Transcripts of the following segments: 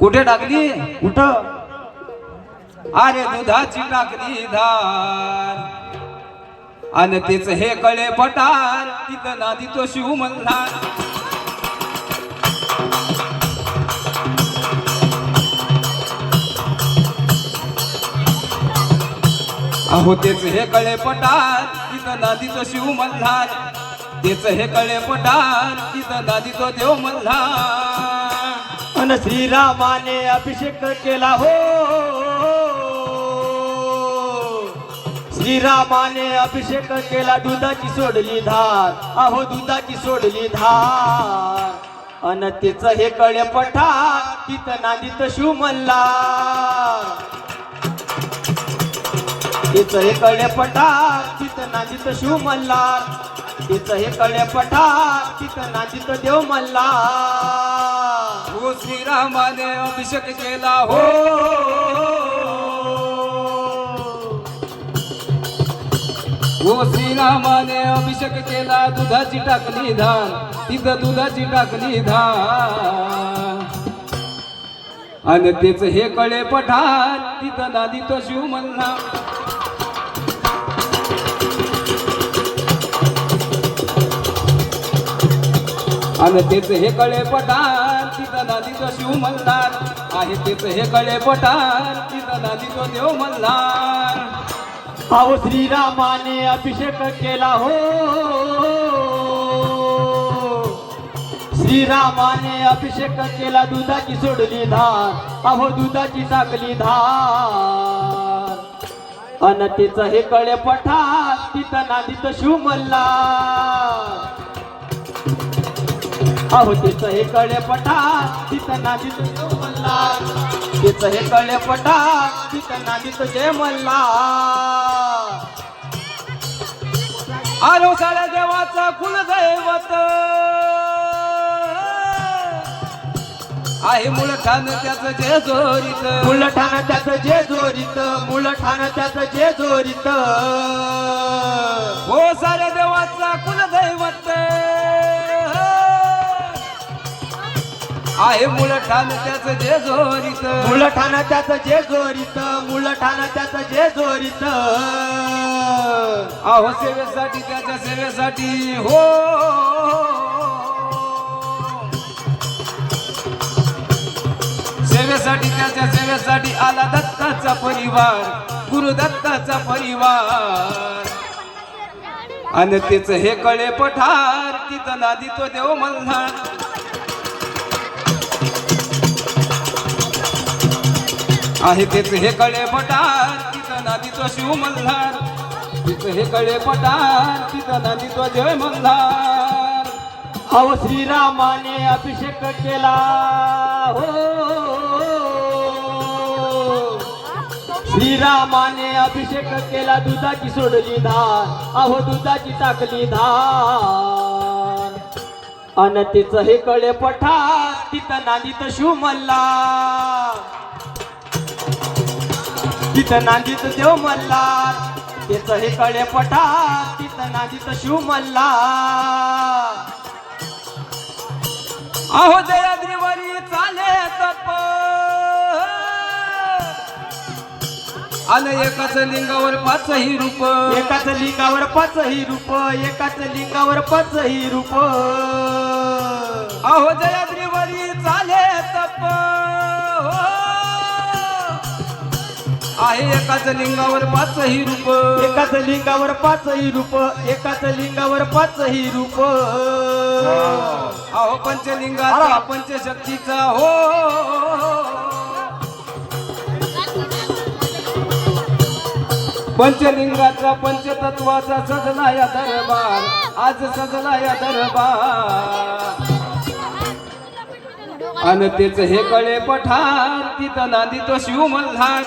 कुठे टाकली? कुठं? अरे दुधाची टाकली धार. आणि तेच हे कळे पटार तिथं नादी तो शिव म्हणणार अहो तेच हे कळे पटार तिथं नादी तो शिव मल्हार तेच हे कळे पटार तिथं नादी तो देव मल्हार अन श्रीरामाने अभिषेक केला हो. श्रीरामाने अभिषेक केला दुधाची सोडली धार. अहो दुधाची सोडली धार. अन तिच हे कळे पठा तित नांदित शिव मल्ला तिच हे कळे पठार तित नांदित शिव मल्हार तिच हे कळे पठार तित नांदित देव मल्हार प्रभू श्रीरामाने अभिषेक केला हो. हो श्रीरामाने अभिषेक केला दुधाची टाकली धान. तिथं दुधाची टाकली धान. आणि तेच हे कळे पठार तिथं नादी तो शिव म्हणला आणि तेच हे कळे पठार शिव मल्हार. आहे तेच हे कळे पठार तिथं तो देव मल्हार. अहो श्रीरामाने अभिषेक केला हो. श्रीरामाने अभिषेक केला दुधाची सोडली धार. अहो दुधाची टाकली धार. अन तिचं हे कळे पठार. तिथं नादीत शिव मल्हार. अहो तिचं हे कळे पठार तिथं शिव मल्ला. तिचं हे कळे पठार तिथं नांदीत जय मल्ला. आलो साऱ्या देवाचा कुलदैवत. आहे मूळ ठाण त्याचं जे जोरीत. मुलं ठाण त्याचं जे जोरीत मुलं ठाण त्याचं जे जोरीत. हो साऱ्या देवाचा कुलदैवत. आहे मूळ ठाण त्याचं जे जोरीत. मुलं ठाण त्याचं जे जोरीत मुलं ठाण त्याचं जे जोरीत. अहो सेवेसाठी त्याच्या सेवेसाठी हो. सेवेसाठी त्याच्या सेवेसाठी आला दत्ताचा परिवार गुरुदत्ताचा परिवार. आणि तेच हे कळे पठार तिथं नादी तो देव मल्हार. आहे तेच हे कळे पटार तिथं नादी तो शिव मल्हार तिथं हे कळे पटार तिथं नादी तो जय मल्हार अहो श्रीरामाने अभिषेक केला. हो. श्रीरामाने अभिषेक केला दुधाची सोडली धार. अहो दुधाची टाकली धार. अन तिचं हे कळे पठार तिथं तर शिव मल्हार तिथं नांदीत देव मल्हार. त्याचं हे कळे पठार तिथं नांदीत शिव मल्हार. अहो जयाद्रीवरी चाले तप. आणि एकाच लिंगावर पाचही रूप. एकाच लिंगावर पाचही रूप एकाच लिंगावर पाचही रूप. अहो जयाद्रीवरी चाले आहे एकाच लिंगावर पाचही रूप. एकाच लिंगावर पाचही रूप एकाच लिंगावर पाचही रूप. अहो पंचलिंगाचा पंचशक्तीचा हो. पंचलिंगाचा पंचतत्वाचा सजला या दरबार. आज सजला या दरबार. आणि तेच हे कळे पठार तिथं नांदी तो शिव मल्हार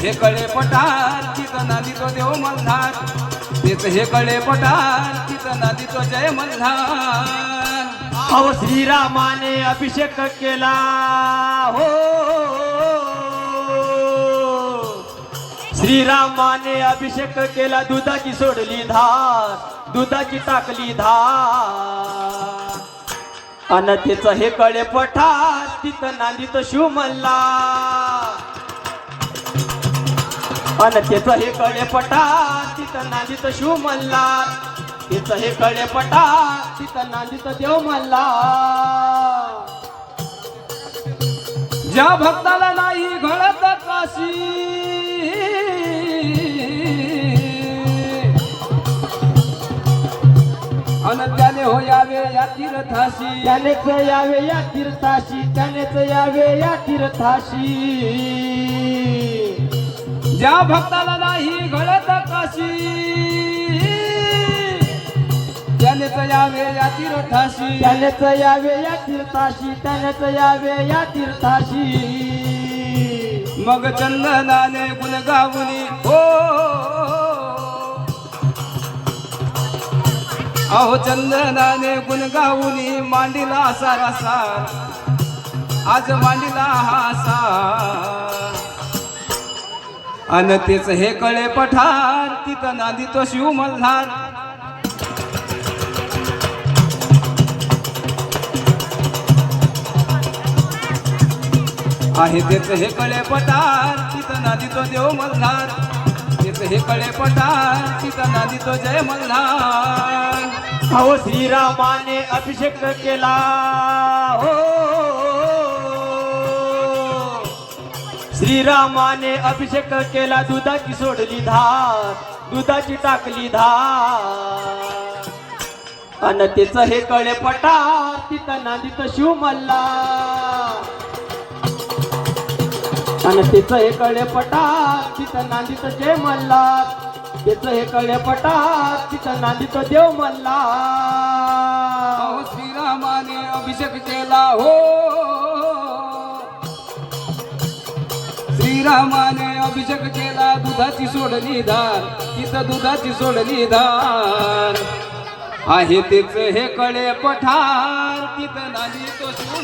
हे कळे पटार तिथं नादी तो देव मल्हार. तेच हे कळे पटार तिथं नादी तो जय मल्हार. अहो श्रीरामाने अभिषेक केला. हो. श्रीरामाने अभिषेक केला दुधाची सोडली धार दुधाची टाकली धार. अन तिचं हे कळे पठार तिथं नांदीत शिव मल्ला अन त्याचं हे कळे पटा तिथं नांदीत शिव मल्ला त्याचं हे कळे पटा तिथं नांदीत देव मल्ला ज्या भक्ताला नाही घडत काशी अन त्याने हो यावे या तीर्थाशी. त्यानेच यावे या तीर्थाशी त्यानेच यावे या तीर्थाशी. ज्या भक्ताला नाही घडत काशी त्यानेच यावे या तीर्थाशी. त्यानेच यावे या तीर्थाशी त्यानेच यावे या तीर्थाशी. मग चंदनाने गुण गावुनी हो. अहो चंदनाने गुण गावुनी मांडिला सारा सार आज मांडिला हा सार अन तेच हे कळे पठार तिथं नांदी तो शिव मल्हार. आहे तेच हे कळे पठार तिथं नादी तो देव मल्हार. तेच हे कळे पठार तिथं नादी तो जय मल्हार. अहो श्रीरामाने अभिषेक केला. हो. श्रीरामाने अभिषेक केला दुधाची सोडली धार दुधाची टाकली धार. अन त्याचं हे कळे पटार तिथं नांदीत शिव मल्ला आणि त्याचं हे कळे पटार तिथं नांदीत जय मल्ला त्याचं हे कळे पटार तिथं नांदीत देव मल्ला श्रीरामाने अभिषेक केला हो. श्रीरामाने अभिषेक केला दुधाची सोडली धार तिथं दुधाची सोडली धार आहे तेच हे कळे पठार. तिथं नाही तो शिव